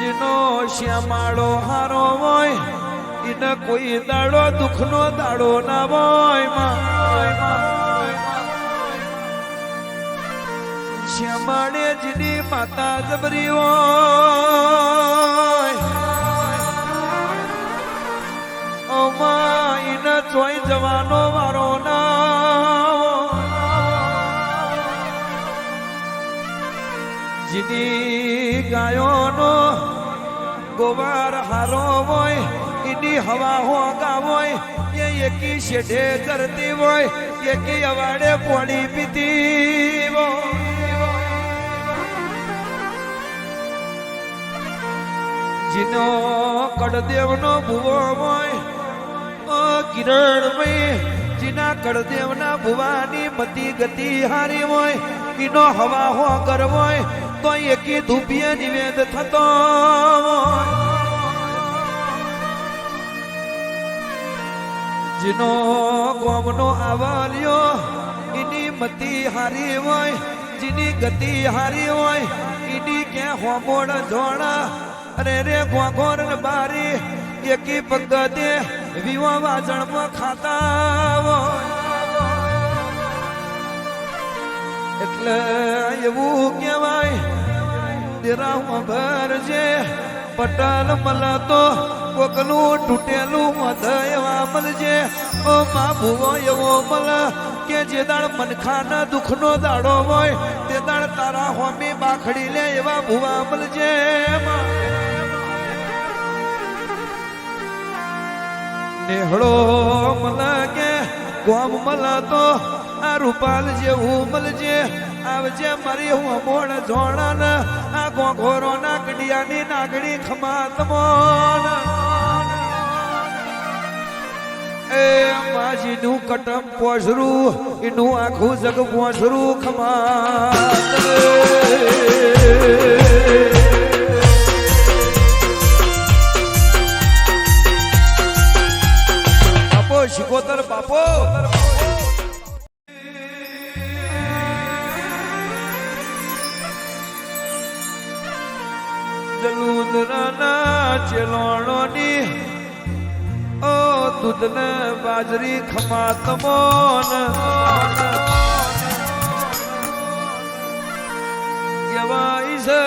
જેનો શ્યામાળો હારો હોય, એને કોઈ દાડો દુઃખનો દાડો ના હોય. શ્યામાળે જીની માતા જબરી હોય અમા એને ચોઈ જવાનો વારો ના ગાયોનો ગોવાર હારો હોય એની હવા હોગા હોય, એ એકી શેઠે કરતી હોય, એકી અવાડે પોણી પીતી જીનો કડદેવનો ભૂવો હોય કિરણમય, જીના કડદેવના ભુવાની મતી ગતિ હારી હોય, ઈનો હવા હો કર હોય તો એકી ધૂપીએ નિવેદ થતો. જીનો ગોમનો આવાલ્યો, એની મતી હારી હોય, જીની ગતિ હારી હોય, એની કે હોમોડ જોણા, અરે રે ગોગોર બારી, એકી પગતે વિવા વાજણમાં ખાતા હોય એટલે એવું કહેવાય, દેરામાં ભરજે પટલ મલતો કોકનું તૂટેલું મધ એવા મળજે ઓ મા ભુવો એવો મલ કે જે દાળ મનખાના દુઃખનો દાડો હોય, તે દાળ તારા હોમી બાખડી લે એવા ભુવા મળજે. નેહળો મલ કે ગોમ મલ તો આ રૂપાલ જેવું મળજે. આવજે મારી હું મોણ જોણ આ ગોઘોરો ના કડિયાની ખમાત મોન. એ માજીનું કટમ પોસરું, એનું આખું જગ પોસરું ખમાત. દૂધને બાજરી ખમાત મોન કહેવાય છે,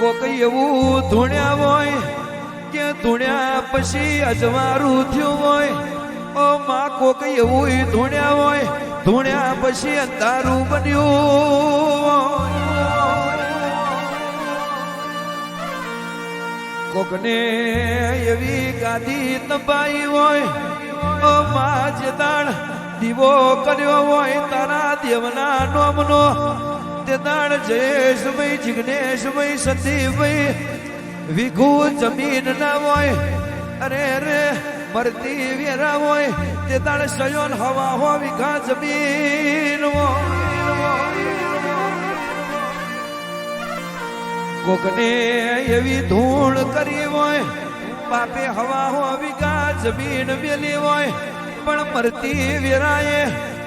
કોક એવું ધૂણ્યા હોય કે ધૂણ્યા પછી અજવારું થયું હોય, ઓ માં કોક એવું ધૂણ્યા હોય ધૂણ્યા પછી અંધારું બન્યું. કોકને એવી ગાદી તબાઈ હોય ઓ માં જે દાણ દીવો કર્યો હોય, તારા દેવના નોમનો. તે દાણ જયેશભાઈ જિગ્નેશભાઈ સંદીપભાઈ વિઘુ જમીન ના હોય, અરે રે, મરતી વેરા હોય તે દાણ સયોન હવા હો વિઘા જમીન કોકને એવી ધૂળ કરી હોય, પાપે હવા હો વિઘા જમીન મેલી હોય, પણ મરતી વેરાએ,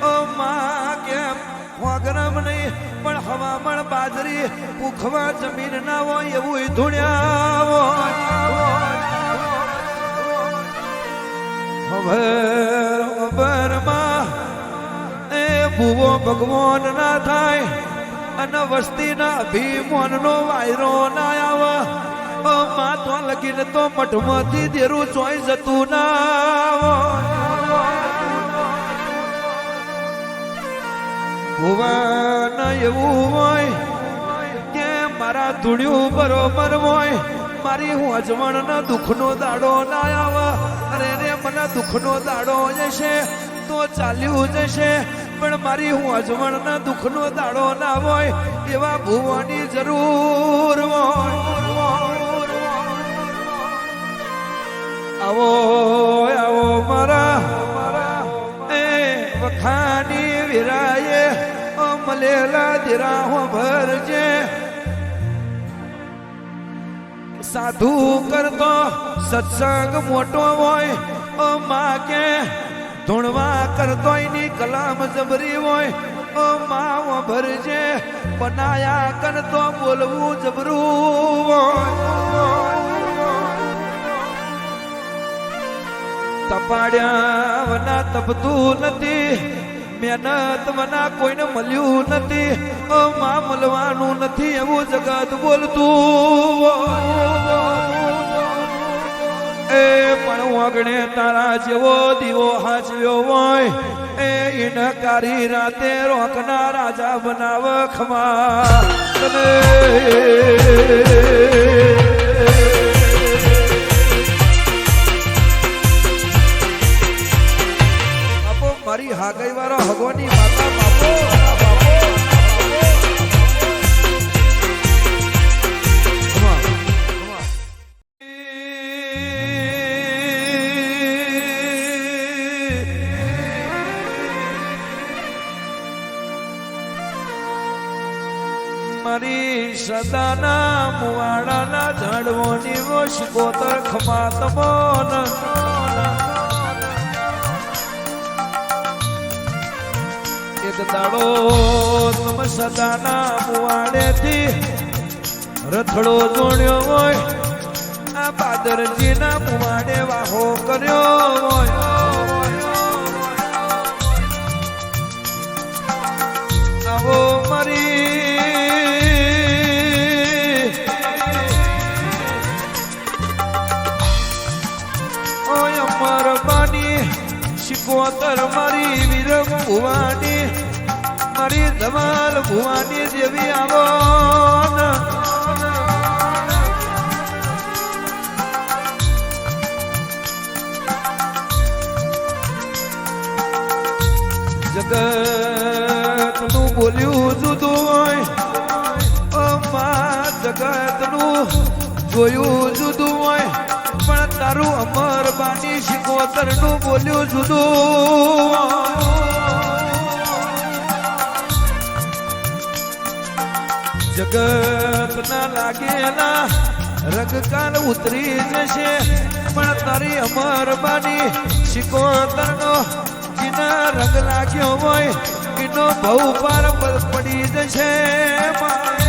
ઓ મા, કેમ ગરમ નહીં? પણ હવામાન બાજરી ઉખવા જમીન ના હોય, એવું ધૂણ્યા હોય. હવે ભૂવો ભગવાન ના થાય અને વસ્તીના અભિમાન નો વાયરો ના આવે. માથો લગીને તો મઠમાંથી દેરું ચોઈ જતું ના ભુવન એવું હોય કે મારા ધૂળ્યું બરોબર હોય, મારી હું અજવણ ના દુઃખનો દાડો ના આવે. અરે રે, મને દુઃખનો દાડો જશે તો ચાલ્યું જશે. પણ મારી હું અજવણ ના દુઃખનો દાડો ના હોય, એવા ભુવાની જરૂર હોય. આવો આવો મારા, એ વખાની વિરાયે અમલેલા દિરા હો ભરજે. સાધુ કરતો સત્સંગ મોટો હોય ઓ માં કે ધૂણવા કરતો એની કલામ જબરી હોય ઓ માં ઓ ભરજે. બનાયા કરતો બોલવું જબરું તપાડ્યા વના તપતું નથી, મહેનત વના કોઈને મળ્યું નથી. માં મળવાનું નથી એવું જગત બોલતું એ પણ વાગણે તારા જેવો દીવો હાચવ્યો હોય, એ ઇનકારી રાતે રોકના રાજા બનાવ ખમા. મારી હાગઈ વાળો હગવાની માતા બાપો. સદાના મુવાડાના ઝાડવોની વોશ ગોતર ખમા તમોન એક દાડો સદાના મુવાડેથી રથડો જોડ્યો હોય, આ પાદરજીના મુવાડે વાહો કર્યો હોય. આવો મારી શિકોતર મારી વીર ભુવાની મારી ધમાલ ભુવાની દેવી આવો જગતનું બોલ્યું જુદું હોય ઓ મા જગતનું જોયું જુદું હોય. તારું અમર બાની શિકોતરનું બોલ્યું જુદું. જગત ના લાગેલા રગકાલ ઉતરી જશે પણ તારી અમર બાની શિકોતરનો જીના રંગ લાગ્યો હોય, એનો બહુ પાર પડી જશે. એ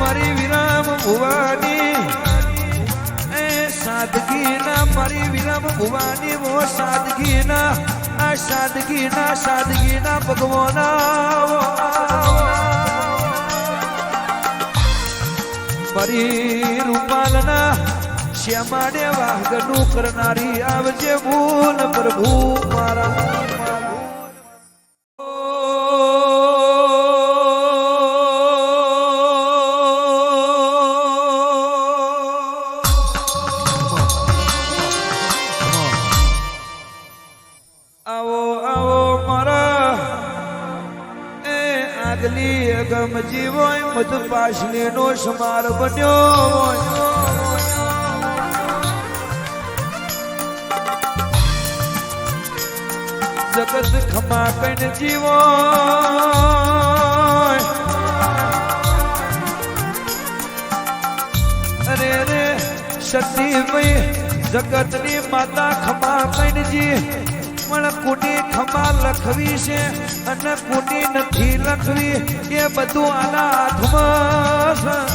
મારી વિરામ ભુવાની. એ સાદગી ના મારી વિરામ ભુવાની મો સાદગી ના આ સાદગી ના સાદગી ના ભગવાના મારી રૂપાલના શ્યામાડે વાઘનું કરનારી આવજે ભૂલ પ્રભુ મારા. આવો આવો મારા. એ આગલી અગમ જીવોય મધ પાછલી નો સમાર બન્યો જગત ખમા કઈ જીવો. અરે રે શક્તિમય જગતની માતા ખમા કઈનજી પણ કુટી ખમા લખવી છે અને કુટી નથી લખવી. એ બધું આના હાથમાં.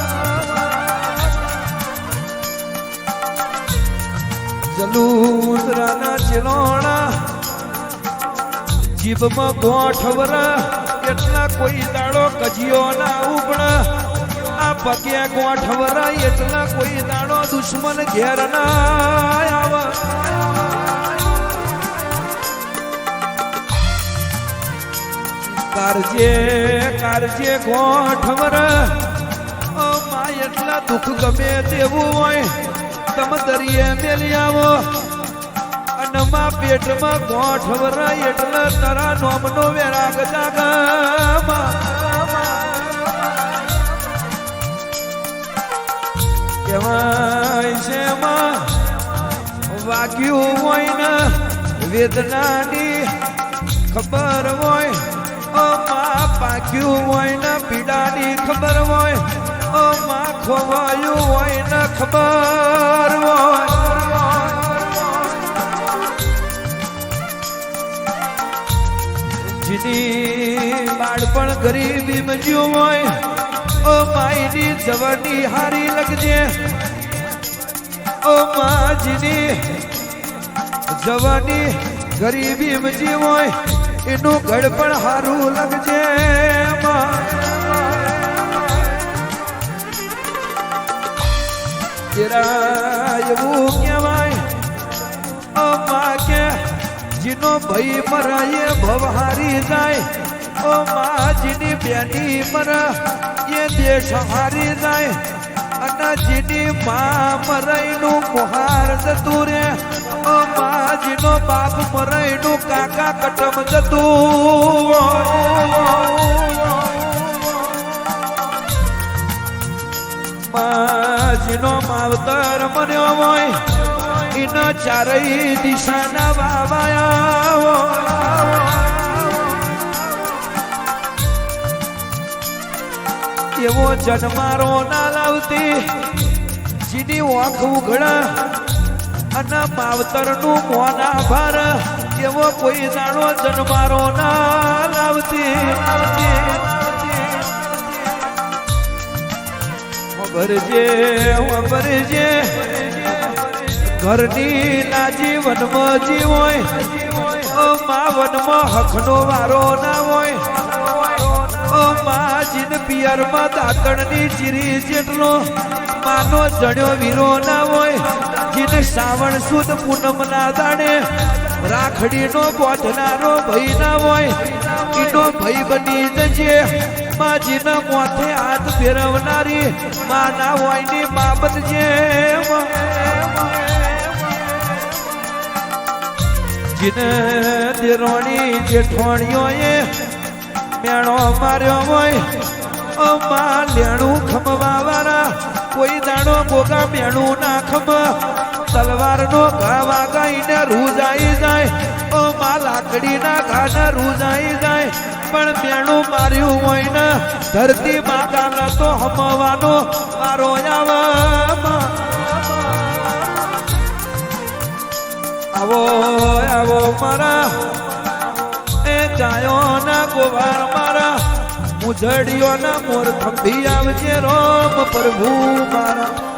જલુદરાના ચિલોણા જીભમાં ગોઠવરા એટલા કોઈ દાડો કજિયો ના ઉપડા આ પગે ગોઠવરા એટલા કોઈ દાડો દુશ્મન ઘેર ના આવ. કારજે કારજે ગોઠવરા મા એટલા દુઃખ ગમે તેવું હોય. તમ દરિયે મેલી આવો. અનમા પેટમાં ગોઠવર એટલે તારા નોમનો વેરાગ જાગમાં કહેવાય છે વાગ્યું હોય ને, વેદનાની ખબર હોય. ઓ માં હોય ને પીડા ખોવાયું હોય ને ખબર હોય. જેની બાળપણ ગરીબી મજ્યું હોય. ઓ માયની જવાની હારી લગજે ઓ માજીની જવાની ગરીબી મજી હોય. એનું ઘડ પણ હારું લગજે એવું કહેવાય ઓ મા કે જીનો ભાઈ મરાય ભવહારી જાય. ઓ મા જીની બેની મરા એ દેશ હારી જાય. અને જીની મા મરાયનું મુહાર જતું રે ઓ મા જીનો બાપ મરાયનું કાકા કટમ જતું માજીનો માવતર બન્યો હોય, એના ચારેય દિશાના વાવાયા એવો જન્મારો ના લાવતી, જીની ઓખ ઉઘડા અને માવતરનું મોના ભર એવો કોઈ જાણો જન્મારો ના લાવતી વરજે વરજે ઘરની ના જીવનમાં જી હોય ઓ મા વનમાં હકનો વારો ના હોય. મા જીન પિયરમાં દાતણની ચીરી જેટલો માનો જડ્યો વીરો ના હોય, જીન શ્રાવણ સુદ પૂનમ ના દાડે રાખડીનો બોધનારો ભય ના હોય એનો ભય બની જજે. માજીના મોથે હાથ ફેરવનારી માના હોયની બાબત જે જીને દેરોણી જેઠોણીઓ એ મેળો માર્યો હોય, અમા લેણું ખમવા વાળા કોઈ દાણો ભોગા મેણું ના ખમ તલવારનો ઘા વાગાઈને રૂજાઈ જાય. ઓ માં લાકડીના ઘાના રૂજાઈ જાય. પણ મેણું માર્યું હોય ને, ધરતી માતા તો હમવાનો મારો આવા. આવો આવો મારા. એ જાયો ના ગોવાર મારા. મુજડિયો ના મોર થંભી આવજે રોમ પ્રભુ મારા.